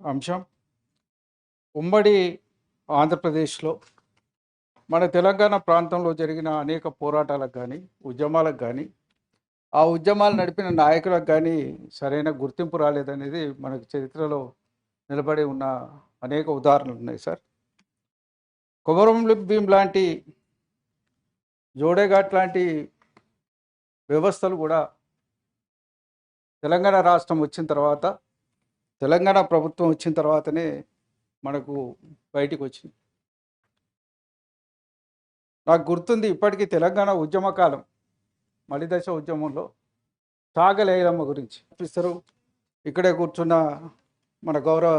అంశం. ఉమ్మడి ఆంధ్రప్రదేశ్లో మన తెలంగాణ ప్రాంతంలో జరిగిన అనేక పోరాటాలకు కానీ ఉద్యమాలకు కానీ ఆ ఉద్యమాలు నడిపిన నాయకులకు కానీ సరైన గుర్తింపు రాలేదనేది మనకు చరిత్రలో నిలబడి ఉన్న అనేక ఉదాహరణలు ఉన్నాయి సార్. కొమరం భీం లాంటి జోడేఘాట్ లాంటి వ్యవస్థలు కూడా తెలంగాణ రాష్ట్రం వచ్చిన తర్వాత తెలంగాణ ప్రభుత్వం వచ్చిన తర్వాతనే మనకు బయటికి వచ్చింది. నాకు గుర్తుంది ఇప్పటికీ తెలంగాణ ఉద్యమ కాలం మలిదశ ఉద్యమంలో సాగలేయలమ్మ గురించి. చూపిస్తారు ఇక్కడే కూర్చున్న మన గౌరవ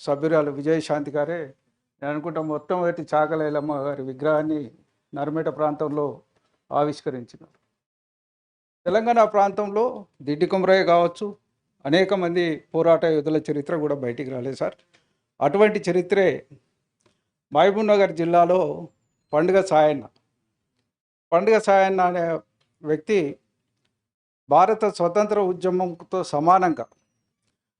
సభ్యురాలు విజయశాంతి గారే నేను అనుకుంటా మొత్తం పెట్టి చాకలేలమ్మ గారి విగ్రహాన్ని నర్మేట ప్రాంతంలో ఆవిష్కరించినారు. తెలంగాణ ప్రాంతంలో దిడ్డి కుమరయ్య కావచ్చు అనేక మంది పోరాట యోధుల చరిత్ర కూడా బయటికి రాలేదు సార్. అటువంటి చరిత్రే మహబూబ్ నగర్ జిల్లాలో పండుగ సాయన్న. పండుగ సాయన్న అనే వ్యక్తి భారత స్వతంత్ర ఉద్యమంతో సమానంగా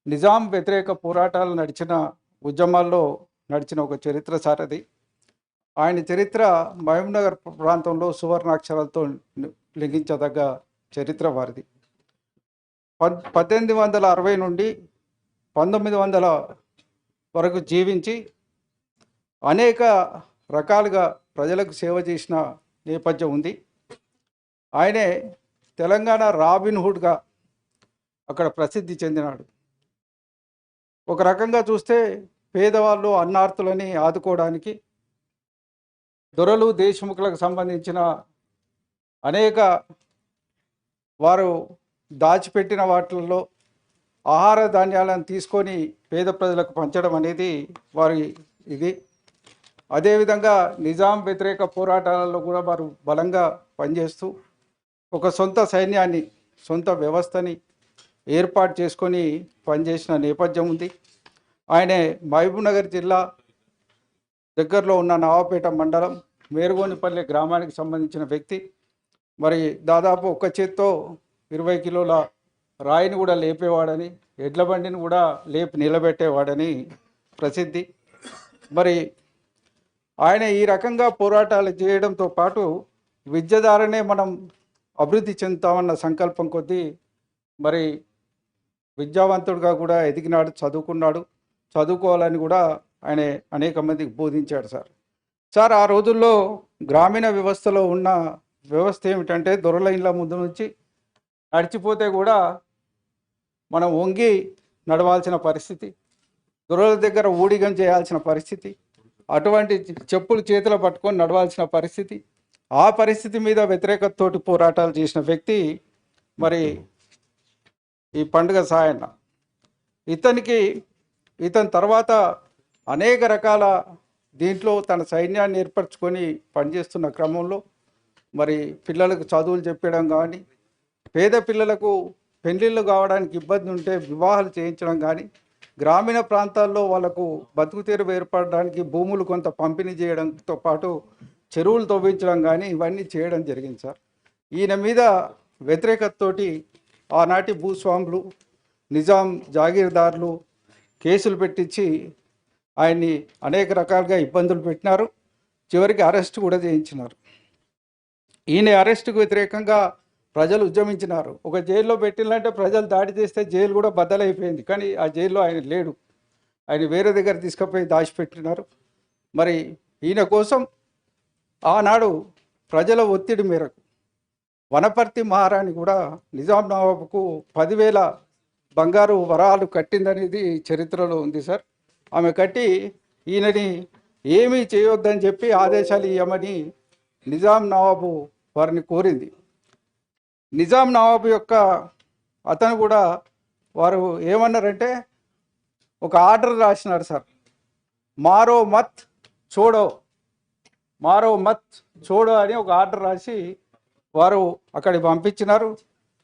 నిజాం వ్యతిరేక పోరాటాలు నడిచిన ఉద్యమాల్లో నడిచిన ఒక చరిత్ర సార్ అది. ఆయన చరిత్ర మహబూబ్ నగర్ ప్రాంతంలో సువర్ణాక్షరాలతో లింగించదగ్గ చరిత్ర వారిది. పద్దెనిమిది వందల అరవై నుండి పంతొమ్మిది వందల వరకు జీవించి అనేక రకాలుగా ప్రజలకు సేవ చేసిన నేపథ్యం ఉంది. ఆయనే తెలంగాణ రాబిన్ హుడ్గా అక్కడ ప్రసిద్ధి చెందినాడు. ఒక రకంగా చూస్తే పేదవాళ్ళు అన్నార్తులని ఆదుకోవడానికి దొరలు దేశముఖులకు సంబంధించిన అనేక వారు దాచిపెట్టిన వాటిల్లో ఆహార ధాన్యాలను తీసుకొని పేద ప్రజలకు పంచడం అనేది వారి ఇది. అదేవిధంగా నిజాం వ్యతిరేక పోరాటాలలో కూడా వారు బలంగా పనిచేస్తూ ఒక సొంత సైన్యాన్ని సొంత వ్యవస్థని ఏర్పాటు చేసుకొని పనిచేసిన నేపథ్యం ఉంది. ఆయన మహబూబ్నగర్ జిల్లా దగ్గరలో ఉన్న నవాపేట మండలం మేరుగోనిపల్లి గ్రామానికి సంబంధించిన వ్యక్తి. మరి దాదాపు ఒక్క చేత్తో ఇరవై కిలోల రాయిని కూడా లేపేవాడని ఎడ్ల బండిని కూడా లేపి నిలబెట్టేవాడని ప్రసిద్ధి. మరి ఆయన ఈ రకంగా పోరాటాలు చేయడంతో పాటు విద్య ద్వారానే మనం అభివృద్ధి చెందుతామన్న సంకల్పం కొద్దీ మరి విద్యావంతుడిగా కూడా ఎదిగినాడు చదువుకున్నాడు. చదువుకోవాలని కూడా ఆయన అనేక మందికి బోధించాడు సార్. సార్ ఆ రోజుల్లో గ్రామీణ వ్యవస్థలో ఉన్న వ్యవస్థ ఏమిటంటే దొరలైన్ల ముందు నుంచి నడిచిపోతే కూడా మనం వంగి నడవాల్సిన పరిస్థితి దొరల దగ్గర ఊడిగం చేయాల్సిన పరిస్థితి అటువంటి చెప్పులు చేతిలో పట్టుకొని నడవాల్సిన పరిస్థితి ఆ పరిస్థితి మీద వ్యతిరేకతతోటి పోరాటాలు చేసిన వ్యక్తి మరి ఈ పండుగ సాయన్న. ఇతనికి ఇతని తర్వాత అనేక రకాల దీంట్లో తన సైన్యాన్ని ఏర్పరచుకొని పనిచేస్తున్న క్రమంలో మరి పిల్లలకు చదువులు చెప్పడం కానీ పేద పిల్లలకు పెళ్ళిళ్ళు కావడానికి ఇబ్బంది ఉంటే వివాహాలు చేయించడం కానీ గ్రామీణ ప్రాంతాల్లో వాళ్ళకు బతుకు తెరువు ఏర్పడడానికి భూములు కొంత పంపిణీ చేయడంతో పాటు చెరువులు తవ్వించడం కానీ ఇవన్నీ చేయడం జరిగింది సార్. ఈయన మీద వ్యతిరేకతతోటి ఆనాటి భూస్వాములు నిజాం జాగీర్దారులు కేసులు పెట్టించి ఆయన్ని అనేక రకాలుగా ఇబ్బందులు పెట్టినారు. చివరికి అరెస్ట్ కూడా చేయించినారు. ఈయన అరెస్టుకు వ్యతిరేకంగా ప్రజలు ఉద్యమించినారు. ఒక జైల్లో పెట్టిందంటే ప్రజలు దాడి చేస్తే జైలు కూడా బద్దలైపోయింది. కానీ ఆ జైల్లో ఆయన లేడు. ఆయన వేరే దగ్గర తీసుకుపోయి దాచిపెట్టినారు. మరి ఈయన కోసం ఆనాడు ప్రజల ఒత్తిడి మేరకు వనపర్తి మహారాణి కూడా నిజాం నవాబుకు పదివేల బంగారు వరాలు కట్టిందనేది చరిత్రలో ఉంది సార్. ఆమె కట్టి ఈయనని ఏమీ చేయొద్దని చెప్పి ఆదేశాలు ఇవ్వమని నిజాం నవాబు వారిని కోరింది. నిజాం నవాబు యొక్క అతను కూడా వారు ఏమన్నారంటే ఒక ఆర్డర్ రాసినారు సార్. మారో మత్ చూడో మారో మత్ చూడో అని ఒక ఆర్డర్ రాసి వారు అక్కడికి పంపించినారు.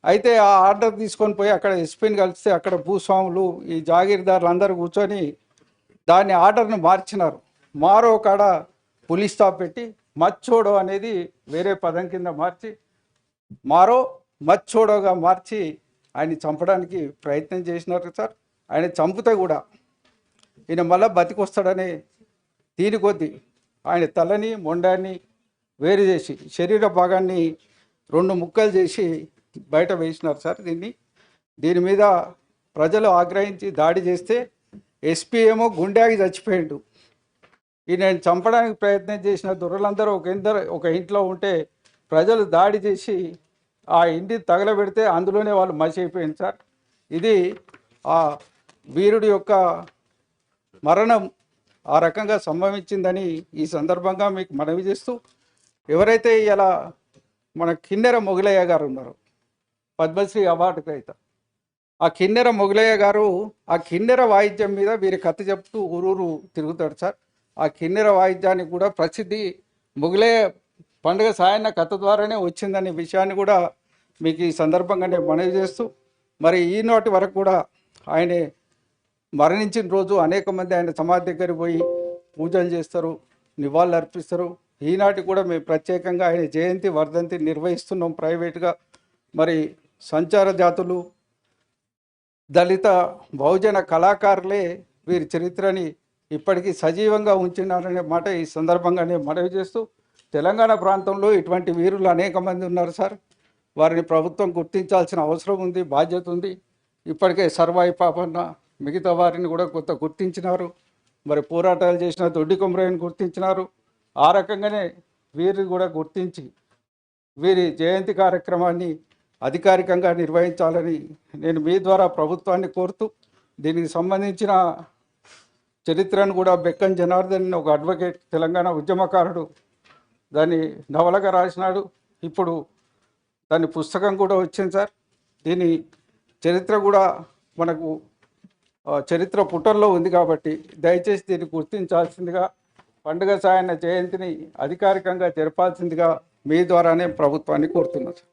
అయితే ఆ ఆర్డర్ తీసుకొని పోయి అక్కడ ఎస్పీని కలిస్తే అక్కడ భూస్వాములు ఈ జాగీర్దారులు అందరూ కూర్చొని దాన్ని ఆర్డర్ను మార్చినారు. మారో కాడ పులి స్టాప్ పెట్టి మచ్చోడో అనేది వేరే పదం కింద మార్చి మారో మచ్చోడోగా మార్చి ఆయన చంపడానికి ప్రయత్నం చేసినారు సార్. ఆయన చంపుతే కూడా ఈయన మళ్ళీ బతికొస్తాడని దీని కొద్దీ ఆయన తలని మొండాన్ని వేరు చేసి శరీర భాగాన్ని రెండు ముక్కలు చేసి బయట వేసినారు సార్ దీన్ని. దీని మీద ప్రజలు ఆగ్రహించి దాడి చేస్తే ఎస్పీ ఏమో గుండెకి చచ్చిపోయిండు. ఈయన చంపడానికి ప్రయత్నం చేసిన దొరలందరూ ఒక ఇందరు ఒక ఇంట్లో ఉంటే ప్రజలు దాడి చేసి ఆ ఇంటి తగలబెడితే అందులోనే వాళ్ళు మసి అయిపోయింది సార్. ఇది ఆ వీరుడి యొక్క మరణం ఆ రకంగా సంభవించిందని ఈ సందర్భంగా మీకు మనవి చేస్తూ ఎవరైతే ఇలా మన కిన్నెర మొగలయ్య గారు ఉన్నారు పద్మశ్రీ అవార్డు గ్రహీత ఆ కిన్నెర మొగలయ్య గారు ఆ కిన్నెర వాయిద్యం మీద వీరి కథ చెప్తూ ఊరూరు తిరుగుతాడు సార్. ఆ కిన్నెర వాయిద్యానికి కూడా ప్రసిద్ధి మొగలయ్య పండుగ సాయన కథ ద్వారానే వచ్చిందనే విషయాన్ని కూడా మీకు ఈ సందర్భంగా నేను మనవి చేస్తూ మరి ఈనాటి వరకు కూడా ఆయనే మరణించిన రోజు అనేక మంది ఆయన సమాధి దగ్గర పోయి పూజలు చేస్తారు నివాళులు అర్పిస్తారు. ఈనాటి కూడా మేము ప్రత్యేకంగా ఆయన జయంతి వర్ధంతి నిర్వహిస్తున్నాం ప్రైవేట్గా. మరి సంచార జాతులు దళిత బహుజన కళాకారులే వీరి చరిత్రని ఇప్పటికీ సజీవంగా ఉంచినారనే మాట ఈ సందర్భంగా నేను మనవి చేస్తూ తెలంగాణ ప్రాంతంలో ఇటువంటి వీరులు అనేక మంది ఉన్నారు సార్. వారిని ప్రభుత్వం గుర్తించాల్సిన అవసరం ఉంది బాధ్యత ఉంది. ఇప్పటికే సర్వాయి పాపన్న మిగతా వారిని కూడా కొంత గుర్తించినారు. మరి పోరాటాలు చేసిన దొడ్డి కొమరయ్యని గుర్తించినారు. ఆ రకంగానే వీరిని కూడా గుర్తించి వీరి జయంతి కార్యక్రమాన్ని అధికారికంగా నిర్వహించాలని నేను మీ ద్వారా ప్రభుత్వాన్ని కోరుతూ దీనికి సంబంధించిన చరిత్రను కూడా బెక్కన్ జనార్దన్ ఒక అడ్వకేట్ తెలంగాణ ఉద్యమకారుడు దాన్ని నవలగా రాసినాడు. ఇప్పుడు దాని పుస్తకం కూడా వచ్చింది సార్. దీని చరిత్ర కూడా మనకు ఆ, చరిత్ర పుటల్లో ఉంది కాబట్టి దయచేసి దీన్ని గుర్తించాల్సిందిగా పండుగ సాయన జయంతిని అధికారికంగా జరపాల్సిందిగా మీ ద్వారానే ప్రభుత్వాన్ని కోరుతున్నాను సార్.